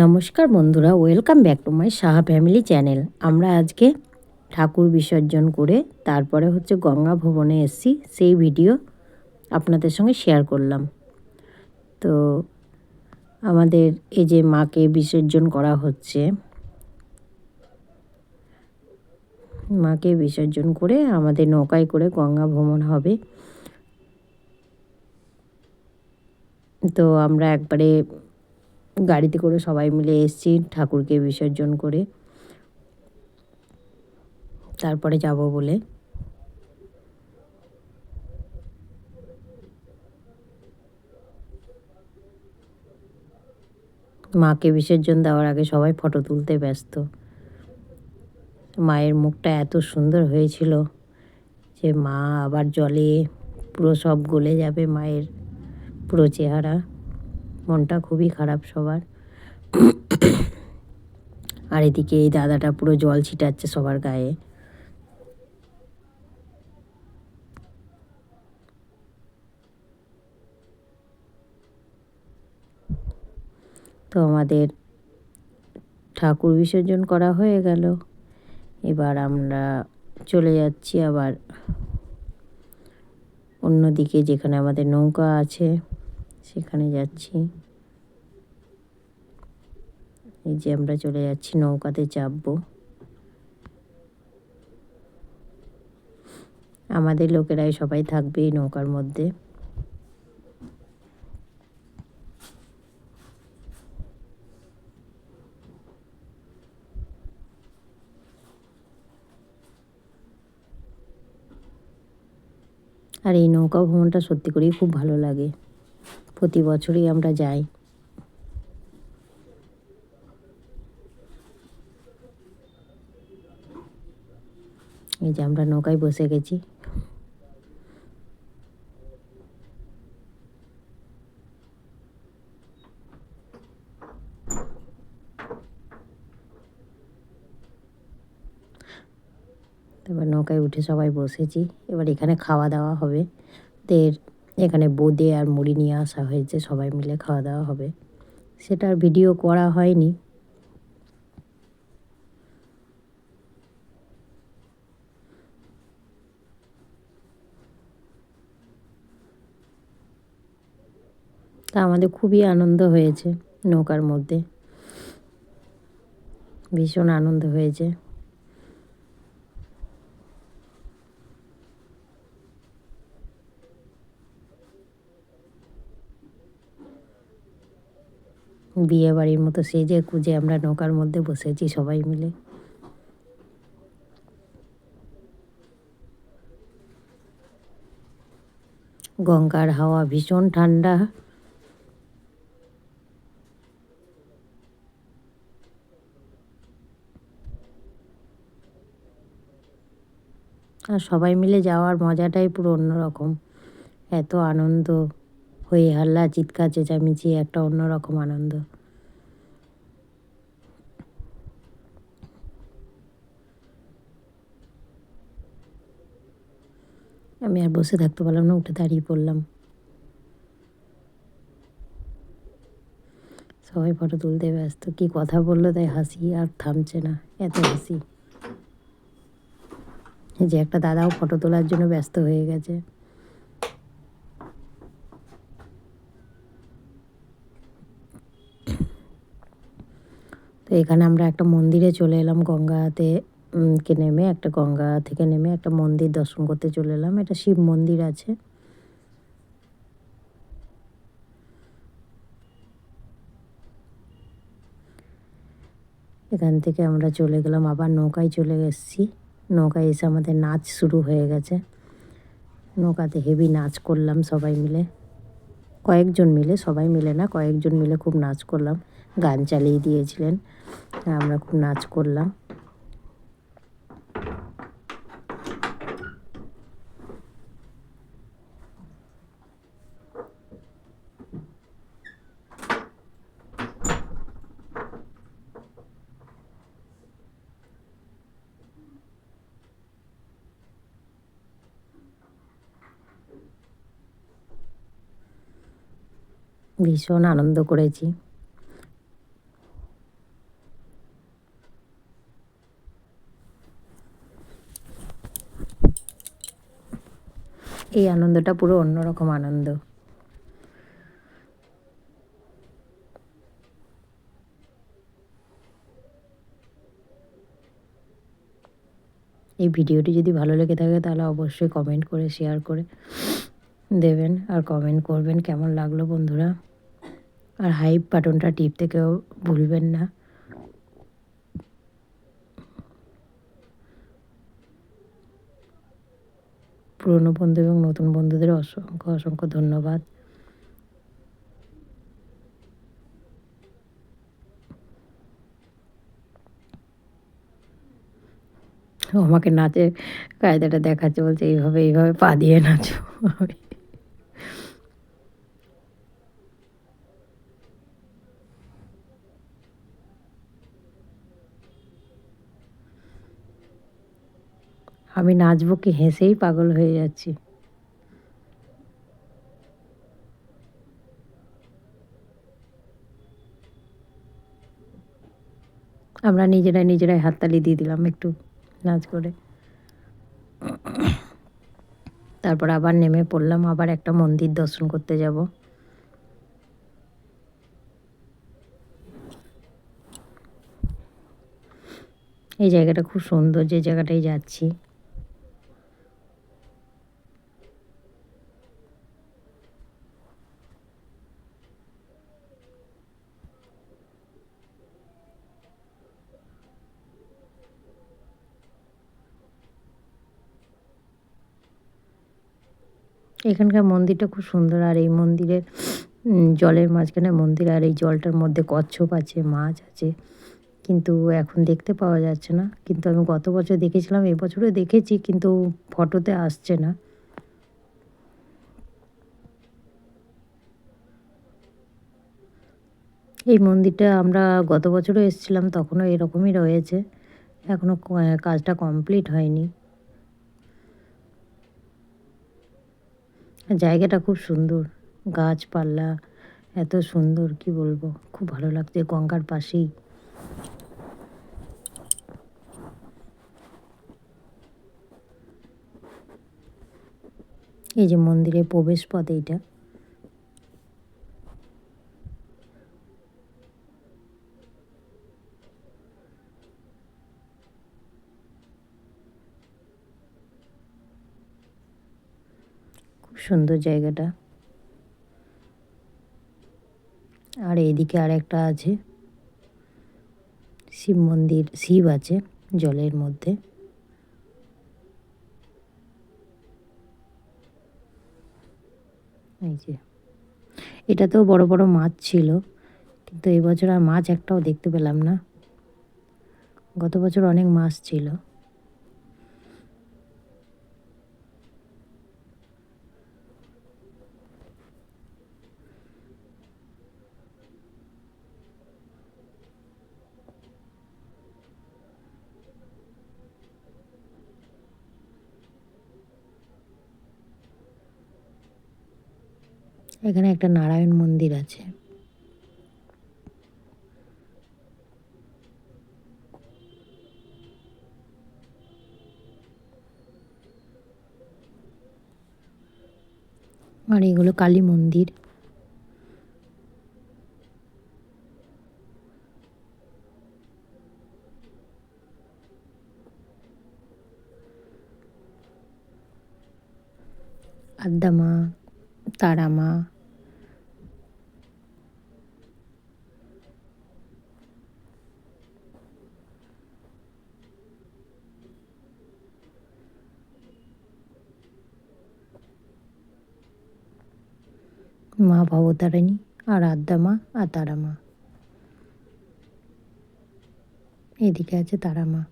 নমস্কার বন্ধুরা, welcome back to my Saha family channel. আমরা আজকে ঠাকুর বিসর্জন করে তারপরে হচ্ছে গঙ্গা ভবনে এসেছি, সেই ভিডিও আপনাদের সঙ্গে শেয়ার করলাম। তো আমাদের এই যে মাকে বিসর্জন করা হচ্ছে, মাকে বিসর্জন করে আমাদের নৌকায় করে গঙ্গা ভ্রমণ হবে। তো আমরা একবারে গাড়িতে করে সবাই মিলে এসেছি ঠাকুরকে বিসর্জন করে। তারপরে যাব বলে। মাকে বিসর্জন দেওয়ার আগে সবাই ফটো তুলতে ব্যস্ত। মায়ের মুখটা এত সুন্দর হয়েছিল যে মা আবার জলে পুরো সব গলে যাবে মায়ের পুরো চেহারা। মনটা খুবই খারাপ সবার। আর এদিকে এই দাদাটা পুরো জল ছিটাচ্ছে সবার গায়ে। তো আমাদের ঠাকুর বিসর্জন করা হয়ে গেল। এবার আমরা চলে যাচ্ছি আবার অন্যদিকে যেখানে আমাদের নৌকা আছে। সেখানে যাচ্ছি। এই যে আমরা চলে যাচ্ছি, নৌকাতে চাপবো। আমাদের লোকেরাই সবাই থাকবে এই নৌকার মধ্যে। আর এই নৌকা ভ্রমণটা সত্যি করেই খুব ভালো লাগে। প্রতি বছরই আমরা যাই। এই যে আমরা নৌকায় বসে গেছি। এবার নৌকায় উঠে সবাই বসেছি। এবার এখানে খাওয়া দাওয়া হবে। দের এখানে বোঁদে আর মুড়ি নিয়ে আসা হয়েছে, সবাই মিলে খাওয়া দাওয়া হবে। সেটার ভিডিও করা হয়নি। তা আমাদের খুবই আনন্দ হয়েছে নৌকার মধ্যে। ভীষণ আনন্দ হয়েছে। বিয়ে বাড়ির মতো সেজে কুজে আমরা নৌকার মধ্যে বসেছি সবাই মিলে। গঙ্গার হাওয়া ভীষণ ঠান্ডা। আর সবাই মিলে যাওয়ার মজাটাই পুরো অন্যরকম। এত আনন্দ। হয়ে হাল্লা চিৎকার চেঁচামেচি, একটা অন্যরকম আনন্দ। আমি আর বসে থাকতে পারলাম না, উঠে দাঁড়িয়ে পড়লাম। সবাই ফটো তুলতে ব্যস্ত, কি কথা বলল তাই হাসি আর থামছে না, এত হাসি। যে একটা দাদাও ফটো তোলার জন্য ব্যস্ত হয়ে গেছে। তো এখানে আমরা একটা মন্দিরে চলে এলাম, গঙ্গাতে কে নেমে একটা গঙ্গা থেকে নেমে একটা মন্দির দর্শন করতে চলে এলাম। এটা শিব মন্দির আছে। এখান থেকে আমরা চলে গেলাম, আবার নৌকায় চলে এসেছি। নৌকায় এসে আমাদের নাচ শুরু হয়ে গেছে। নৌকাতে হেভি নাচ করলাম সবাই মিলে। কয়েকজন মিলে, সবাই মিলে না, কয়েকজন মিলে খুব নাচ করলাম। গান চালিয়ে দিয়েছিলেন। আমরা খুব নাচ করলাম। ভীষণ আনন্দ করেছি। এই আনন্দটা পুরো অন্যরকম আনন্দ। এই ভিডিওটি যদি ভালো লেগে থাকে তাহলে অবশ্যই কমেন্ট করে শেয়ার করে দেবেন আর কমেন্ট করবেন কেমন লাগল বন্ধুরা। আর হাইপ বাটনটা টিপতে কেউ ভুলবেন না। পুরনো বন্ধু এবং নতুন বন্ধুদের অসংখ্য অসংখ্য ধন্যবাদ। আমাকে নাচের কায়দাটা দেখাচ্ছে, বলছে, এইভাবে এইভাবে পা দিয়ে নাচো। আমি নাচবো কি হেসেই পাগল হয়ে যাচ্ছি। আমরা নিজেরাই নিজেরাই হাততালি দিয়ে দিলাম একটু নাচ করে। তারপর আবার নেমে পড়লাম, আবার একটা মন্দির দর্শন করতে যাব। এই জায়গাটা খুব সুন্দর, যে জায়গাটায় যাচ্ছি। এখানকার মন্দিরটা খুব সুন্দর, আর এই মন্দিরের জলের মাঝখানে মন্দির, আর এই জলটার মধ্যে কচ্ছপ আছে, মাছ আছে, কিন্তু এখন দেখতে পাওয়া যাচ্ছে না। কিন্তু আমি গত বছর দেখেছিলাম এবছরও দেখেছি, কিন্তু ফটোতে আসছে না। এই মন্দিরটা আমরা গত বছরও এসেছিলাম, তখনও এরকমই রয়েছে। এখনও কাজটা কমপ্লিট হয়নি। জায়গাটা খুব সুন্দর। গাছপালা এত সুন্দর, কি বলব? খুব ভালো লাগছে গঙ্গার পাশেই। এই যে মন্দিরের প্রবেশ পথ এইটা খুব সুন্দর জায়গাটা। আর এদিকে আর একটা আছে। শিব মন্দির, শিব আছে জলের মধ্যে। এই যে। এটাতেও বড় বড় মাছ ছিল, কিন্তু এবছর আর মাছ একটাও দেখতে পেলাম না। গত বছর অনেক মাছ ছিল। এখানে একটা নারায়ণ মন্দির আছে। আর এগুলো কালী মন্দির। আদ্দামা তারামা মা। ভবতারিণী, আর আদ্দামা আর তারামা এদিকে আছে তারামা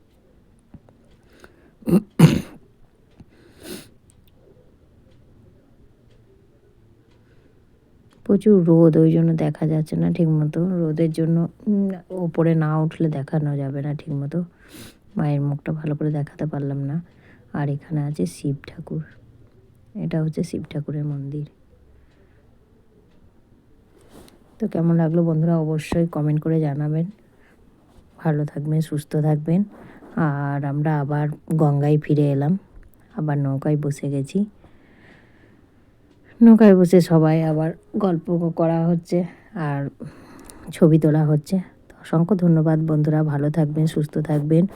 প্রচুর রোদ, ওই জন্য দেখা যাচ্ছে না ঠিক মতো রোদের জন্য ওপরে না উঠলে দেখানো যাবে না ঠিক মতো মায়ের মুখটা ভালো করে দেখাতে পারলাম না। আর এখানে আছে শিব ঠাকুর। এটা হচ্ছে শিব ঠাকুরের মন্দির। তো কেমন লাগল বন্ধুরা অবশ্যই কমেন্ট করে জানাবেন। ভালো থাকবেন, সুস্থ থাকবেন। আর আমরা আবার গঙ্গায় ফিরে এলাম। আবার নৌকায় বসে গেছি। নৌকায় বসে সবাই আবার গল্প করা হচ্ছে আর ছবি তোলা হচ্ছে। তো অসংখ্য ধন্যবাদ বন্ধুরা, ভালো থাকবেন, সুস্থ থাকবেন।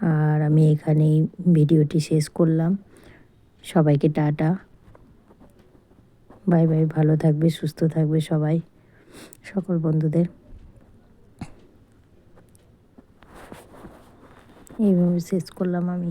আর আমি এখানেই ভিডিওটি শেষ করলাম। সবাইকে টাটা। বাই বাই, ভালো থাকবে, সুস্থ থাকবে সবাই। সকল বন্ধুদের। এইভাবে শেষ করলাম আমি।